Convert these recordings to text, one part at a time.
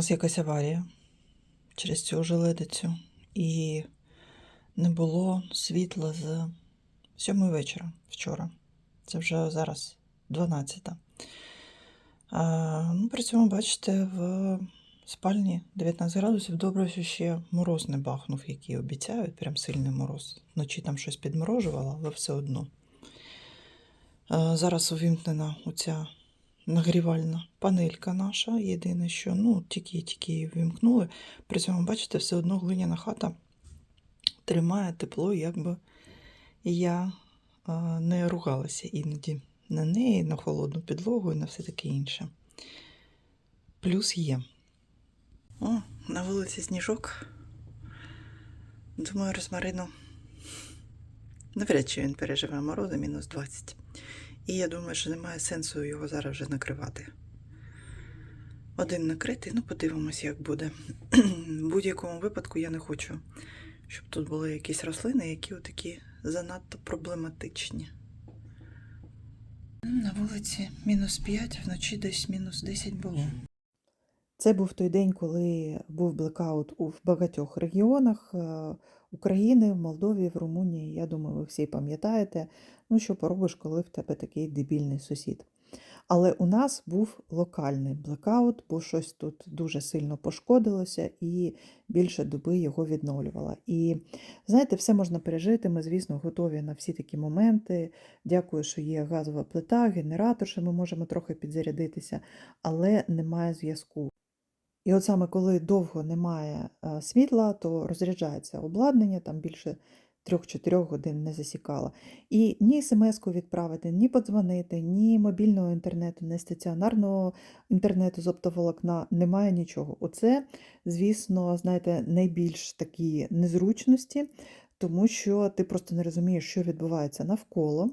нас якась аварія через цю желедицю. І не було світла з сьомої вечора вчора. Це вже зараз 12. А, ну, при цьому, бачите, в спальні 19 градусів. Добре, що ще мороз не бахнув, який обіцяють, прям сильний мороз. Вночі там щось підморожувало, але все одно. Зараз увімкнена оця нагрівальна панелька наша. Єдине, що ну, тільки тільки її ввімкнули. При цьому, бачите, все одно глиняна хата тримає тепло, якби я а, не ругалася іноді на неї, на холодну підлогу і на все таке інше. Плюс є. О, на вулиці сніжок. Думаю, розмарину. Навряд чи він переживе морози мінус 20. І я думаю, що немає сенсу його зараз вже накривати. Один накритий, ну подивимось, як буде. В будь-якому випадку я не хочу, щоб тут були якісь рослини, які отакі занадто проблематичні. На вулиці мінус 5, вночі десь мінус 10 було. Це був той день, коли був блекаут у багатьох регіонах е, України, в Молдові, в Румунії. Я думаю, ви всі пам'ятаєте, ну що поробиш, коли в тебе такий дебільний сусід. Але у нас був локальний блекаут, бо щось тут дуже сильно пошкодилося, і більше доби його відновлювала. І знаєте, все можна пережити. Ми, звісно, готові на всі такі моменти. Дякую, що є газова плита, генератор, що ми можемо трохи підзарядитися, але немає зв'язку. І от саме коли довго немає е, світла, то розряджається обладнання, там більше 3-4 годин не засікала. І ні смс-ку відправити, ні подзвонити, ні мобільного інтернету, ні стаціонарного інтернету з оптоволокна немає нічого. Оце, звісно, знаєте, найбільш такі незручності, тому що ти просто не розумієш, що відбувається навколо.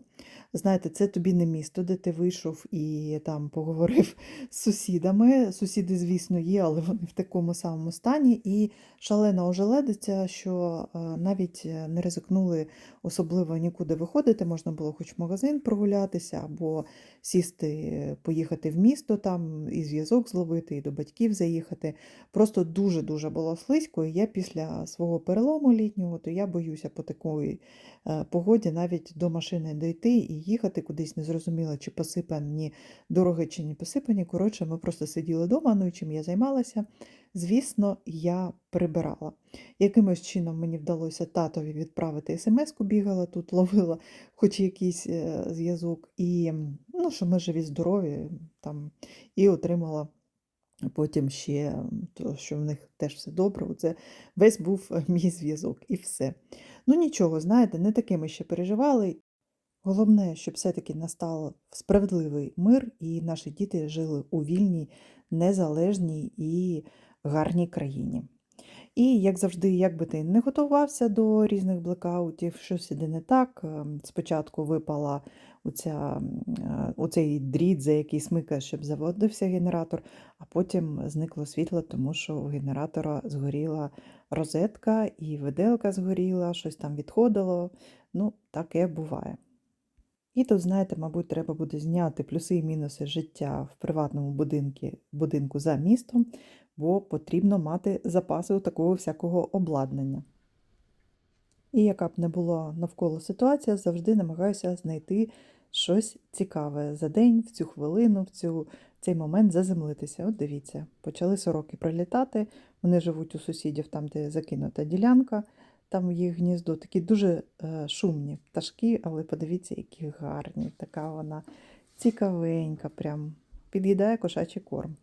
Знаєте, це тобі не місто, де ти вийшов і там поговорив з сусідами. Сусіди, звісно, є, але вони в такому самому стані. І шалена ожеледиця, що е, навіть е, не ризикнули особливо нікуди виходити. Можна було хоч в магазин прогулятися, або сісти, поїхати в місто там і зв'язок зловити, і до батьків заїхати. Просто дуже-дуже було слизько. І я після свого перелому літнього, то я боюся по такої е, погоді навіть до машини дійти і їхати кудись, не зрозуміла, чи посипані дороги, чи не посипані. Коротше, ми просто сиділи вдома, ну і чим я займалася. Звісно, я прибирала. Якимось чином мені вдалося татові відправити смс-ку, бігала тут, ловила хоч якийсь е, зв'язок, і ну, що ми живі, здорові, там, і отримала потім ще, то, що в них теж все добре. Оце весь був е, мій зв'язок і все. Ну нічого, знаєте, не таке ми ще переживали. Головне, щоб все-таки настав справедливий мир, і наші діти жили у вільній, незалежній і гарній країні. І, як завжди, як би ти не готувався до різних блекаутів, щось іде не так. ем, Спочатку випала оця, е, оцей дріт, за який смикаєш, щоб заводився генератор, а потім зникло світло, тому що у генератора згоріла розетка, і виделка згоріла, щось там відходило. Ну, таке буває. І тут, знаєте, мабуть, треба буде зняти плюси і мінуси життя в приватному будинку, будинку за містом, бо потрібно мати запаси у такого всякого обладнання. І яка б не була навколо ситуація, завжди намагаюся знайти щось цікаве за день, в цю хвилину, в цю, цей момент заземлитися. От дивіться, почали сороки прилітати, вони живуть у сусідів там, де закинута ділянка, там їх гніздо, такі дуже е, шумні пташки, але подивіться, які гарні. Така вона цікавенька, прям під'їдає кошачий корм.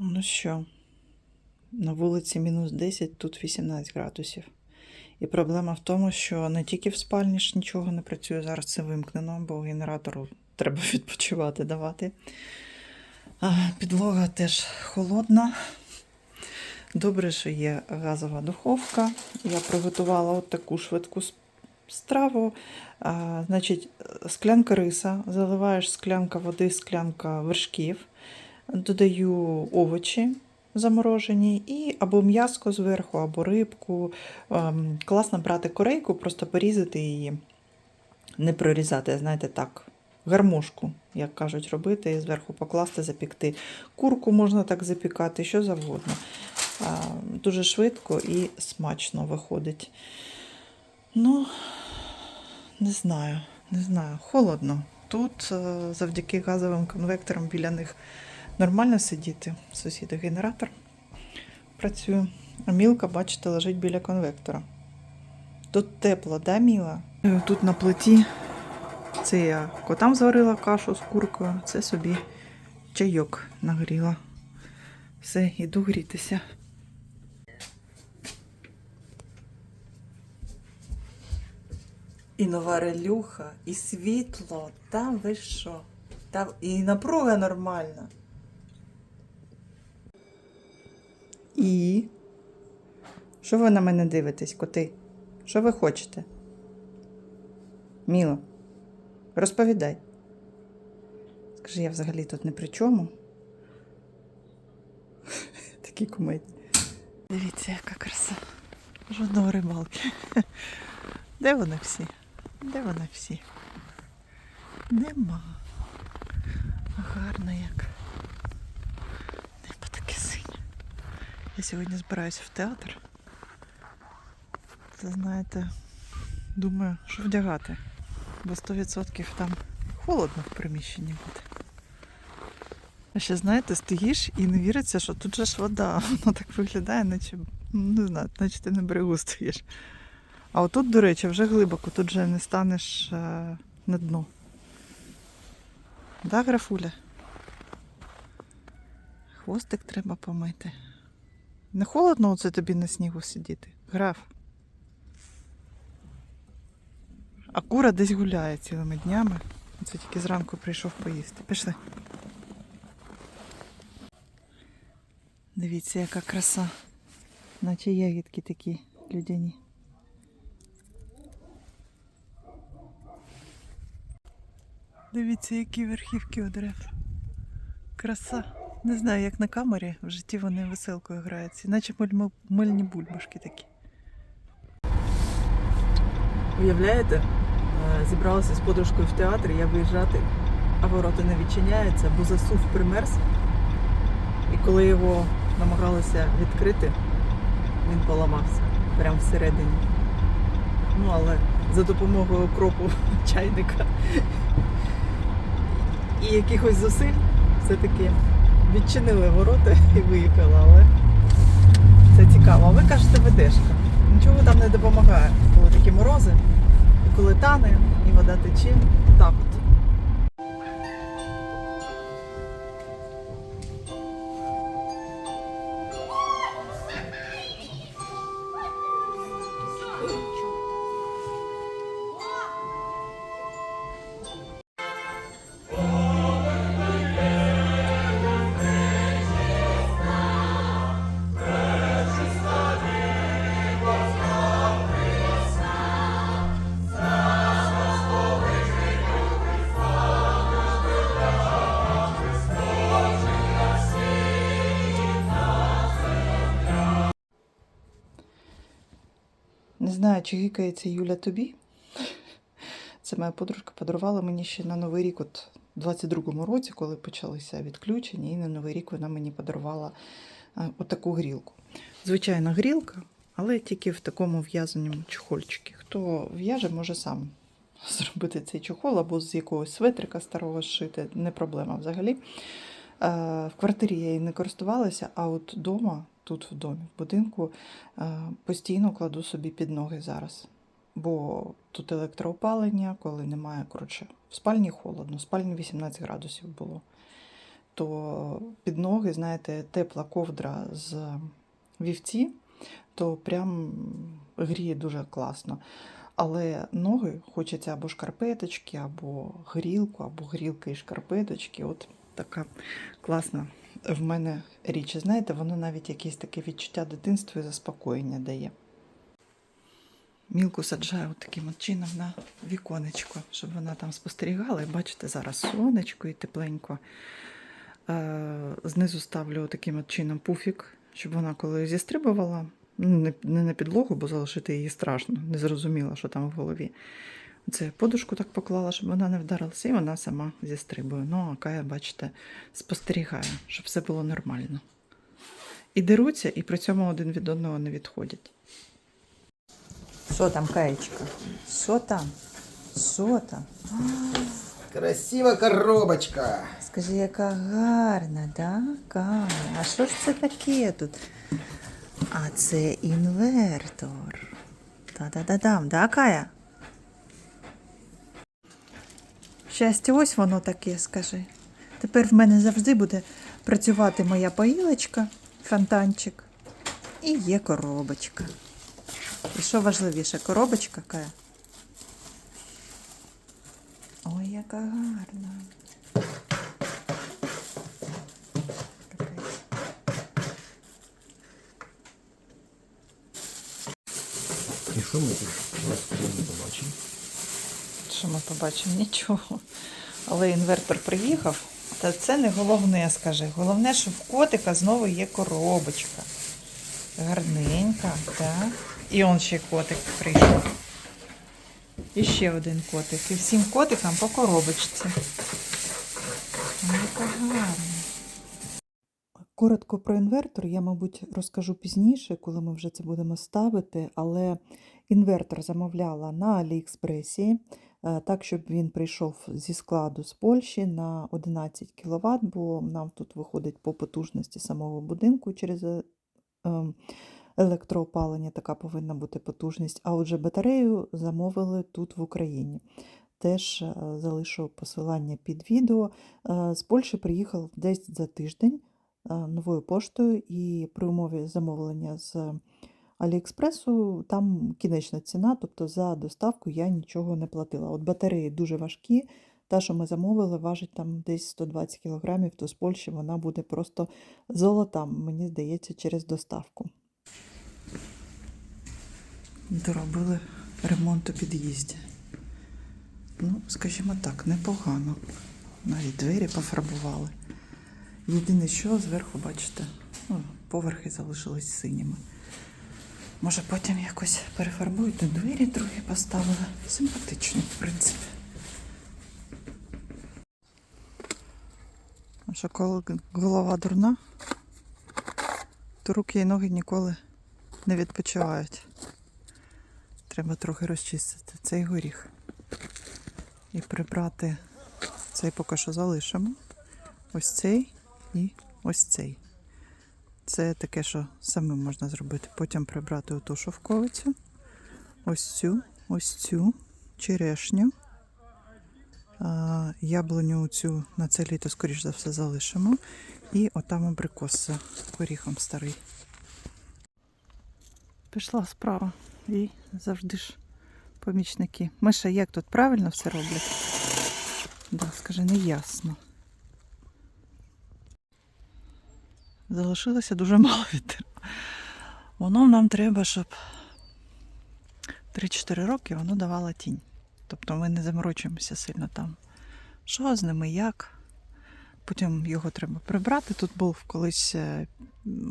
Ну що, на вулиці мінус 10, тут 18 градусів. І проблема в тому, що не тільки в спальні ж нічого не працює, зараз це вимкнено, бо генератору треба відпочивати давати. А, Підлога теж холодна. Добре, що є газова духовка. Я приготувала от таку швидку страву. А, значить, склянка риса, заливаєш склянка води, склянка вершків, додаю овочі заморожені і або м'яско зверху, або рибку. Ем, Класно брати корейку, просто порізати її не прорізати, знаєте, так, гармошку, як кажуть, робити, і зверху покласти, запікти. Курку можна так запікати, що завгодно. А, Дуже швидко і смачно виходить. Ну, не знаю, не знаю. Холодно. Тут е, завдяки газовим конвекторам біля них нормально сидіти. Сусіди генератор працює. А мілка, бачите, лежить біля конвектора. Тут тепло, да, Міла? Е, Тут на плиті це я котам зварила кашу з куркою, це собі чайок нагріла. Все, іду грітися. І нова релюха, і світло, там ви що? Там і напруга нормальна. І. Що ви на мене дивитесь, коти? Що ви хочете? Міло, розповідай. Скажи, я взагалі тут не при чому. Такі кумедні. Дивіться, яка краса. Жодного рибалки. Де вони всі? Де вони всі? Нема. Гарно як. Я сьогодні збираюся в театр. Це знаєте, думаю, що вдягати. Бо 100% там холодно в приміщенні буде. А ще, знаєте, стоїш і не віриться, що тут же ж вода. Воно так виглядає, наче, не знаю, наче ти на берегу стоїш. А отут, до речі, вже глибоко, тут вже не станеш е, на дно. Да, графуля? Хвостик треба помити. Не холодно оце тобі на снігу сидіти? Граф. А кура десь гуляє цілими днями. Це тільки зранку прийшов поїсти. Пішли. Дивіться, яка краса. Наче ягідки такі людяні. Дивіться, які верхівки у дерев. Краса. Не знаю, як на камері, в житті вони веселкою граються, наче мильні бульбашки такі. Уявляєте, Е, зібралася з подружкою в театр, я виїжджати, а ворота не відчиняються, бо засув примерз. І коли його намагалися відкрити, він поламався прямо всередині. Ну, але за допомогою окропу чайника і якихось зусиль все-таки відчинили ворота і виїхали, але це цікаво. А ви кажете ведешка. Нічого там не допомагає, коли такі морози, і коли тане, і вода тече. Так знаю, чи гикається Юля тобі. Це моя подружка подарувала мені ще на Новий рік, от у 22-му році, коли почалися відключення, і на Новий рік вона мені подарувала е, отаку грілку. Звичайна грілка, але тільки в такому в'язаному чохольчику. Хто в'яже, може сам зробити цей чохол або з якогось светрика старого зшити, не проблема взагалі. Е, В квартирі я її не користувалася, а от вдома, тут в домі, в будинку, е, постійно кладу собі під ноги зараз. Бо тут електроопалення, коли немає, коротше, в спальні холодно, в спальні 18 градусів було. То під ноги, знаєте, тепла ковдра з вівці, то прям гріє дуже класно. Але ноги хочеться або шкарпеточки, або грілку, або грілки і шкарпеточки. От така класна в мене річ. Знаєте, воно навіть якесь таке відчуття дитинства і заспокоєння дає. Мілку саджаю таким от чином на віконечко, щоб вона там спостерігала. І бачите, зараз сонечко і тепленько. Е, знизу ставлю таким от чином пуфік, щоб вона коли зістрибувала, ну, не, на підлогу, бо залишити її страшно, не зрозуміла, що там в голові. Це подушку так поклала, щоб вона не вдарилася, і вона сама зістрибує. Ну, а Кая, бачите, спостерігає, щоб все було нормально. І деруться, і при цьому один від одного не відходять. Що там, Каєчка? Що там? Що там? Красива коробочка. Скажи, яка гарна, да? Кая? А що ж це таке тут? А це інвертор. Та-да-да-дам, да, Кая? Щастя, ось воно таке, скажи. Тепер в мене завжди буде працювати моя поїлочка, фонтанчик. І є коробочка. І що важливіше, коробочка Кая? Ой, яка гарна. І що ми тут побачимо? Ми побачимо? Нічого. Але інвертор приїхав. Та це не головне, скажи. Головне, що в котика знову є коробочка. Гарненька, так. І он ще котик прийшов. І ще один котик. І всім котикам по коробочці. Яка гарна. Коротко про інвертор я, мабуть, розкажу пізніше, коли ми вже це будемо ставити, але інвертор замовляла на Аліекспресі, е, так, щоб він прийшов зі складу з Польщі на 11 кВт, бо нам тут виходить по потужності самого будинку через е, ем, електроопалення, така повинна бути потужність. А отже, батарею замовили тут в Україні. Теж е, залишу посилання під відео. Е, З Польщі приїхав десь за тиждень е, новою поштою, і при умові замовлення з Аліекспресу там кінечна ціна, тобто за доставку я нічого не платила. От батареї дуже важкі. Та, що ми замовили, важить там десь 120 кг, то з Польщі вона буде просто золота, мені здається, через доставку. Доробили ремонт у під'їзді. Ну, скажімо так, непогано. Навіть двері пофарбували. Єдине, що зверху, бачите, ну, поверхи залишились синіми. Може, потім якось перефарбують, двері трохи поставили. Симпатично, в принципі. Що коли голова дурна, то руки і ноги ніколи не відпочивають. Треба трохи розчистити цей горіх. І прибрати цей поки що залишимо. Ось цей і ось цей. Це таке, що самим можна зробити. Потім прибрати оту шовковицю, ось цю, ось цю черешню. Яблуню цю на це літо, скоріш за все, залишимо. І отам абрикос з горіхом старий. Пішла справа. І завжди ж помічники. Миша, як тут правильно все роблять? Да, скажи, не Залишилося дуже мало вітру. Воно нам треба, щоб 3-4 роки воно давало тінь. Тобто ми не заморочуємося сильно там. Що з ними, як? Потім його треба прибрати. Тут був колись е,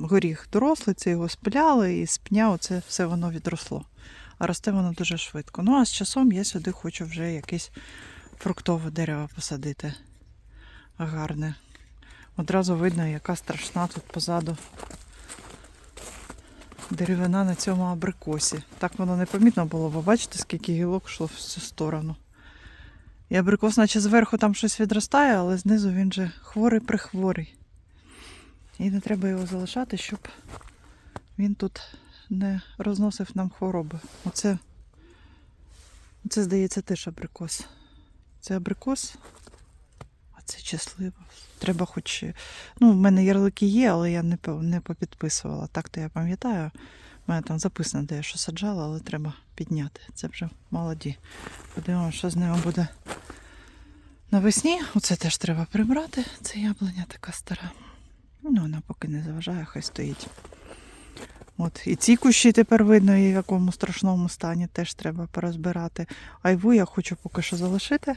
горіх дорослий, це його спиляли, і з пня оце все воно відросло. А росте воно дуже швидко. Ну а з часом я сюди хочу вже якесь фруктове дерево посадити. Гарне. Одразу видно, яка страшна тут позаду деревина на цьому абрикосі. Так воно непомітно було, бо бачите, скільки гілок йшло в цю сторону. І абрикос, наче зверху там щось відростає, але знизу він же хворий прихворий. І не треба його залишати, щоб він тут не розносив нам хвороби. Оце, оце здається, теж абрикос. Це абрикос, а це щасливо. Треба хоч. Ну, в мене ярлики є, але я не, не попідписувала. Так то я пам'ятаю. У мене там записано, де я що саджала, але треба підняти. Це вже молоді. Подивимося, що з ними буде навесні. Оце теж треба прибрати. Це яблуня така стара. Ну, вона поки не заважає, хай стоїть. От, і ці кущі тепер видно, і в якому страшному стані теж треба порозбирати. Айву я хочу поки що залишити,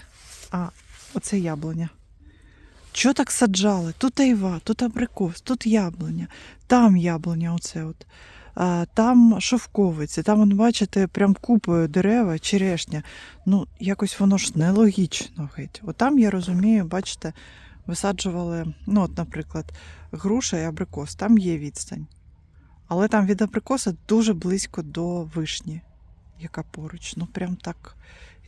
а оце яблуня. Чого так саджали? Тут айва, тут абрикос, тут яблуня, там яблуня, оце от. А, Там шовковиці, там, от, бачите, прям купою дерева, черешня. Ну, якось воно ж нелогічно геть. От там, я розумію, бачите, висаджували, ну, от, наприклад, груша і абрикос, там є відстань. Але там від абрикоса дуже близько до вишні, яка поруч. Ну, прям так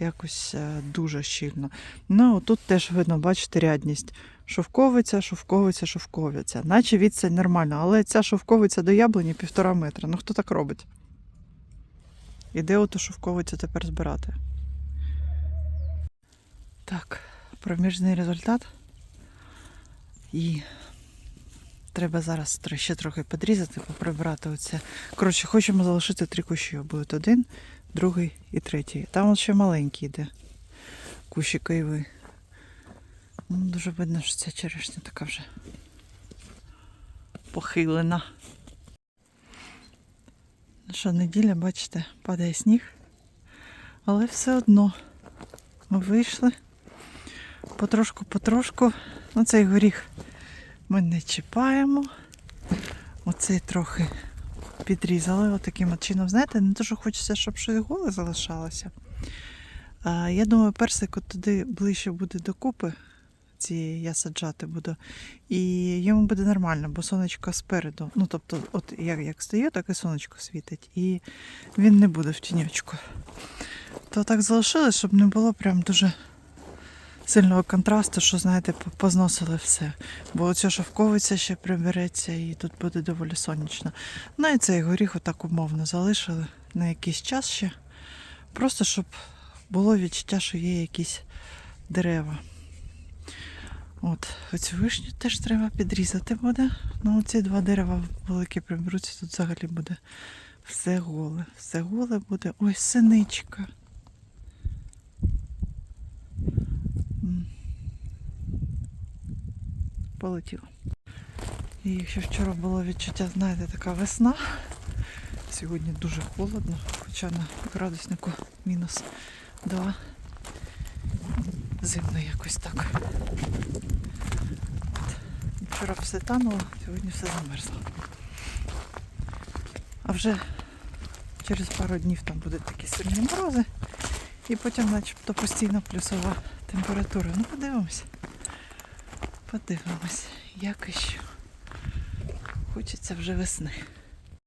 якось е, дуже щільно. Ну, тут теж видно, бачите, рядність. Шовковиця, шовковиця, шовковиця. Наче відстань нормальна, але ця шовковиця до яблуні півтора метра. Ну хто так робить? І де оту шовковицю тепер збирати? Так, проміжний результат. І треба зараз ще трохи підрізати, поприбирати оце. Коротше, хочемо залишити три кущі. Будуть один, другий і третій. Там от ще маленький йде. Кущик айви. Ну, дуже видно, що ця черешня така вже похилена. Ну що, неділя, бачите, падає сніг. Але все одно ми вийшли потрошку-потрошку. Ну, цей горіх ми не чіпаємо. Оцей трохи підрізали отаким от чином. Знаєте, не дуже хочеться, щоб щось голе залишалося. А, я думаю, персик от туди ближче буде до купи. Ці я саджати буду. І йому буде нормально, бо сонечко спереду. Ну, тобто, от як, як стою, так і сонечко світить. І він не буде в тіньочку. То так залишили, щоб не було прям дуже сильного контрасту, що, знаєте, позносили все. Бо оця шовковиця ще прибереться і тут буде доволі сонячно. Ну і цей горіх отак умовно залишили на якийсь час ще. Просто щоб було відчуття, що є якісь дерева. От, оцю вишню теж треба підрізати буде. Ну, ці два дерева великі приберуться, тут взагалі буде все голе. Все голе буде. Ой, синичка. М. Полетіло. І якщо вчора було відчуття, знаєте, така весна, сьогодні дуже холодно, хоча на градуснику мінус 2. Зимно якось так. Вчора все тануло, сьогодні все замерзло. А вже через пару днів там будуть такі сильні морози. І потім начебто постійно плюсова температура. Ну подивимось. Подивимось, як і що. Хочеться вже весни.